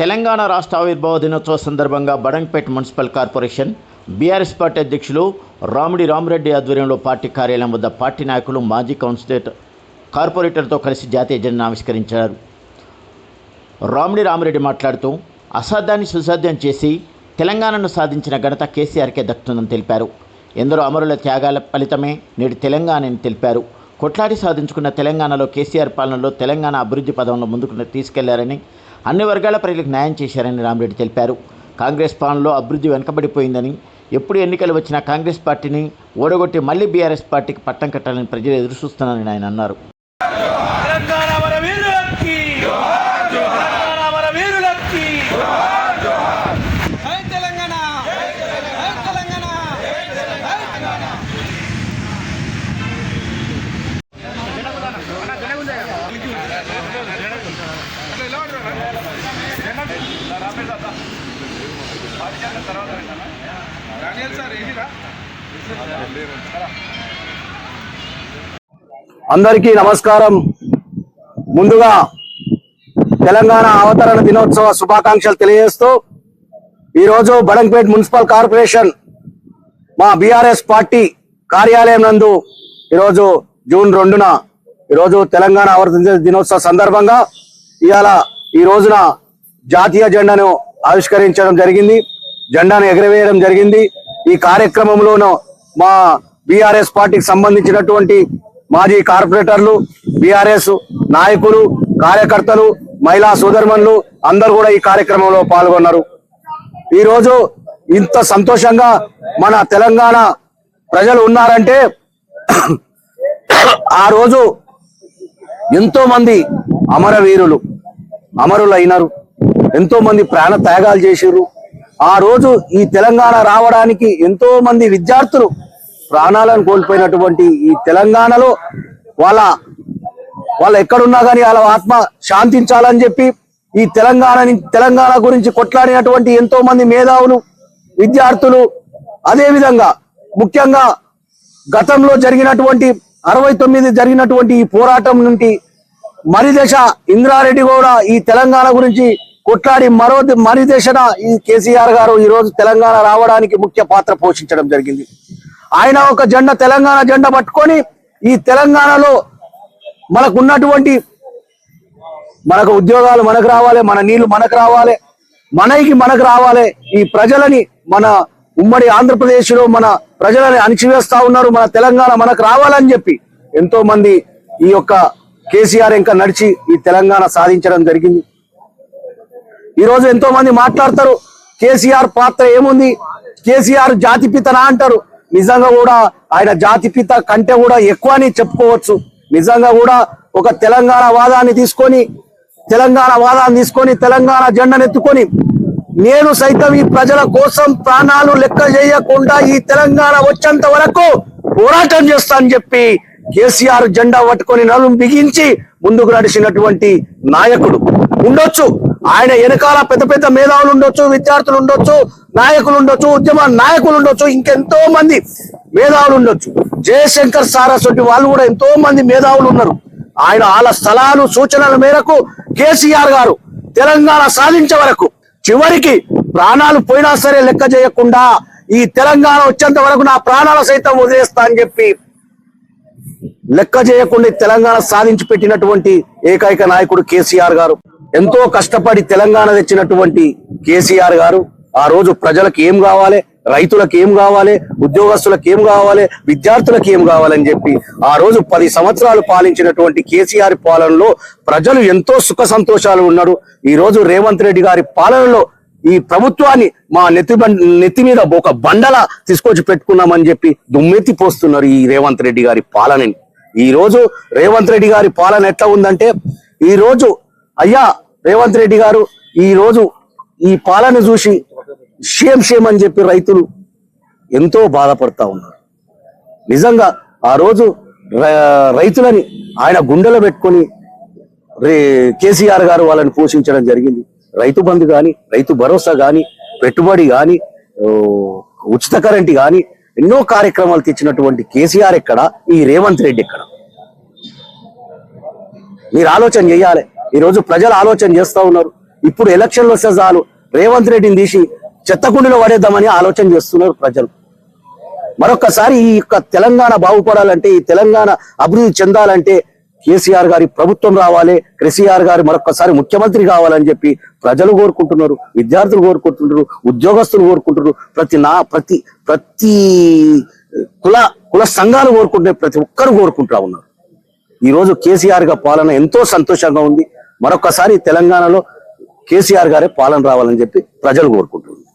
తెలంగాణ రాష్ట్ర ఆవిర్భావ దినోత్సవ సందర్భంగా Badangpet municipal corporation BRS party అధ్యక్షులు రాముడి రామరెడ్డి ఆధ్వర్యంలో పార్టీ కార్యాలయం వద్ద పార్టీ నాయకులు మాజీ కౌన్సిలేటర్ కార్పొరేటర్తో కలిసి జాతీయ జెండాను ఆవిష్కరించారు. రాముడి రామరెడ్డి మాట్లాడుతూ అసాధ్యాన్ని సుసాధ్యం చేసి తెలంగాణను సాధించిన ఘనత కేసీఆర్కే దక్కుతుందని తెలిపారు. ఎందరో అమరుల త్యాగాల ఫలితమే నేడు తెలంగాణని తెలిపారు. కొట్లాడి సాధించుకున్న తెలంగాణలో కేసీఆర్ పాలనలో తెలంగాణ అభివృద్ధి పదంలో ముందుకు తీసుకెళ్ళారని అన్ని వర్గాల ప్రజలకు న్యాయం చేశారని రామిరెడ్డి తెలిపారు. కాంగ్రెస్ పాలనలో అభివృద్ధి వెనుకబడిపోయిందని ఎప్పుడు ఎన్నికలు వచ్చినా కాంగ్రెస్ పార్టీని ఓడగొట్టి మళ్ళీ బీఆర్ఎస్ పార్టీకి పట్టం కట్టాలని ప్రజలు ఎదురుచూస్తున్నారని ఆయన అన్నారు తెలంగాణ మన వీరులకి తెలంగాణ మన వీరులకి జై తెలంగాణ జై తెలంగాణ జై తెలంగాణ అందరికీ నమస్కారం. ముందుగా తెలంగాణ అవతరణ దినోత్సవ శుభాకాంక్షలు తెలియజేస్తూ ఈరోజు బడంపేట మున్సిపల్ కార్పొరేషన్ మా బీఆర్ఎస్ పార్టీ కార్యాలయం నందు ఈరోజు జూన్ రెండున ఈరోజు తెలంగాణ అవతరణ దినోత్సవ సందర్భంగా ఇవాళ ఈ రోజున జాతీయ జెండాను ఆవిష్కరించడం జరిగింది. జెండాను ఎగరవేయడం జరిగింది. ఈ కార్యక్రమంలోనూ మా బీఆర్ఎస్ పార్టీకి సంబంధించినటువంటి మాజీ కార్పొరేటర్లు బీఆర్ఎస్ నాయకులు కార్యకర్తలు మహిళా సోదరుమణులు అందరూ కూడా ఈ కార్యక్రమంలో పాల్గొన్నారు. ఈరోజు ఇంత సంతోషంగా మన తెలంగాణ ప్రజలు ఉన్నారంటే ఆ రోజు ఎంతో మంది అమరవీరులు అమరులైనారు. ఎంతో మంది ప్రాణ త్యాగాలు చేసిర్రు. ఆ రోజు ఈ తెలంగాణ రావడానికి ఎంతో మంది విద్యార్థులు ప్రాణాలను కోల్పోయినటువంటి ఈ తెలంగాణలో వాళ్ళ వాళ్ళు ఎక్కడున్నా కానీ వాళ్ళ ఆత్మ శాంతించాలని చెప్పి ఈ తెలంగాణని తెలంగాణ గురించి కొట్లాడినటువంటి ఎంతో మంది మేధావులు విద్యార్థులు అదేవిధంగా ముఖ్యంగా గతంలో జరిగినటువంటి అరవై తొమ్మిది జరిగినటువంటి ఈ పోరాటం నుండి మరి దశ ఇంద్రారెడ్డి కూడా ఈ తెలంగాణ గురించి కొట్లాడి మరో మరి దేశన ఈ కేసీఆర్ గారు ఈ రోజు తెలంగాణ రావడానికి ముఖ్య పాత్ర పోషించడం జరిగింది. ఆయన ఒక జెండా తెలంగాణ జెండా పట్టుకొని ఈ తెలంగాణలో మనకు ఉన్నటువంటి మనకు ఉద్యోగాలు మనకు రావాలి మన నీళ్ళు మనకు రావాలి మనకి మనకు రావాలి ఈ ప్రజలని మన ఉమ్మడి ఆంధ్రప్రదేశ్లో మన ప్రజలని అణిచివేస్తా ఉన్నారు మన తెలంగాణ మనకు రావాలని చెప్పి ఎంతో మంది ఈ యొక్క కేసీఆర్ ఇంకా నడిచి ఈ తెలంగాణ సాధించడం జరిగింది. ఈరోజు ఎంతో మంది మాట్లాడతారు. కేసీఆర్ పాత్ర ఏముంది? కేసీఆర్ జాతిపితనా అంటారు. నిజంగా కూడా ఆయన జాతిపిత కంటే కూడా ఎక్కువ అని చెప్పుకోవచ్చు. నిజంగా కూడా ఒక తెలంగాణ వాదాన్ని తీసుకొని తెలంగాణ వాదాన్ని తీసుకొని తెలంగాణ జెండాను ఎత్తుకొని నేను సైతం ఈ ప్రజల కోసం ప్రాణాలు లెక్క చేయకుండా ఈ తెలంగాణ వచ్చేంత వరకు పోరాటం చేస్తానని చెప్పి కేసీఆర్ జెండా పట్టుకొని నలుం బిగించి ముందుకు నడిచినటువంటి నాయకుడు. ఉండొచ్చు. ఆయన వెనకాల పెద్ద పెద్ద మేధావులు ఉండొచ్చు విద్యార్థులు ఉండొచ్చు నాయకులు ఉండొచ్చు ఉద్యమ నాయకులు ఉండొచ్చు ఇంకెంతో మంది మేధావులు ఉండొచ్చు. జయశంకర్ సారస్వతి వాళ్ళు కూడా ఎంతో మంది మేధావులు ఉన్నారు. ఆయన వాళ్ళ స్థలాలు సూచనల మేరకు కేసీఆర్ గారు తెలంగాణ సాధించే వరకు చివరికి ప్రాణాలు పోయినా సరే లెక్క చేయకుండా ఈ తెలంగాణ వచ్చేంత వరకు నా ప్రాణాల సైతం వదిలేస్తా అని చెప్పి లెక్క చేయకుండా తెలంగాణ సాధించి పెట్టినటువంటి ఏకైక నాయకుడు కేసీఆర్ గారు. ఎంతో కష్టపడి తెలంగాణ తెచ్చినటువంటి కేసీఆర్ గారు ఆ రోజు ప్రజలకు ఏం కావాలి రైతులకు ఏం కావాలి ఉద్యోగస్తులకు ఏం కావాలి విద్యార్థులకు ఏం కావాలని చెప్పి ఆ రోజు పది సంవత్సరాలు పాలించినటువంటి కేసీఆర్ పాలనలో ప్రజలు ఎంతో సుఖ సంతోషాలు ఉన్నారు. ఈ రోజు రేవంత్ రెడ్డి గారి పాలనలో ఈ ప్రభుత్వాన్ని మా నెత్తి బం- నెత్తి మీద ఒక బండల తీసుకొచ్చి పెట్టుకున్నామని చెప్పి దుమ్మెత్తి పోస్తున్నారు ఈ రేవంత్ రెడ్డి గారి పాలనని. ఈ రోజు రేవంత్ రెడ్డి గారి పాలన ఎట్లా ఉందంటే ఈ రోజు అయ్యా రేవంత్ రెడ్డి గారు ఈ రోజు ఈ పాలన చూసి షేమ్ షేమ్ అని చెప్పి రైతులు ఎంతో బాధపడతా ఉన్నారు. నిజంగా ఆ రోజు రైతులని ఆయన గుండెలో పెట్టుకొని రే కేసీఆర్ గారు వాళ్ళని పోషించడం జరిగింది. రైతు బంధు కానీ రైతు భరోసా కానీ పెట్టుబడి కానీ ఉచిత కరెంట్ కానీ ఎన్నో కార్యక్రమాలు తెచ్చినటువంటి కేసీఆర్ ఎక్కడ? ఈ రేవంత్ రెడ్డి ఎక్కడ? మీరు ఆలోచన చేయాలి. ఈ రోజు ప్రజలు ఆలోచన చేస్తా ఉన్నారు. ఇప్పుడు ఎలక్షన్లు వస్తే చాలు. రేవంత్ రెడ్డిని తీసి చెత్తకుండిలో పడేద్దామని ఆలోచన చేస్తున్నారు ప్రజలు. మరొకసారి ఈ యొక్క తెలంగాణ బాగుపడాలంటే ఈ తెలంగాణ అభివృద్ధి చెందాలంటే కేసీఆర్ గారి ప్రభుత్వం రావాలి కేసీఆర్ గారు మరొకసారి ముఖ్యమంత్రి కావాలని చెప్పి ప్రజలు కోరుకుంటున్నారు విద్యార్థులు కోరుకుంటున్నారు ఉద్యోగస్తులు కోరుకుంటున్నారు. ప్రతి నా ప్రతి ప్రతి కుల కుల సంఘాలు కోరుకుంటున్న ప్రతి ఒక్కరు కోరుకుంటా ఉన్నారు. ఈ రోజు కేసీఆర్గా పాలన ఎంతో సంతోషంగా ఉంది. మరొకసారి తెలంగాణలో కేసీఆర్ గారే పాలన రావాలని చెప్పి ప్రజలు కోరుకుంటున్నారు.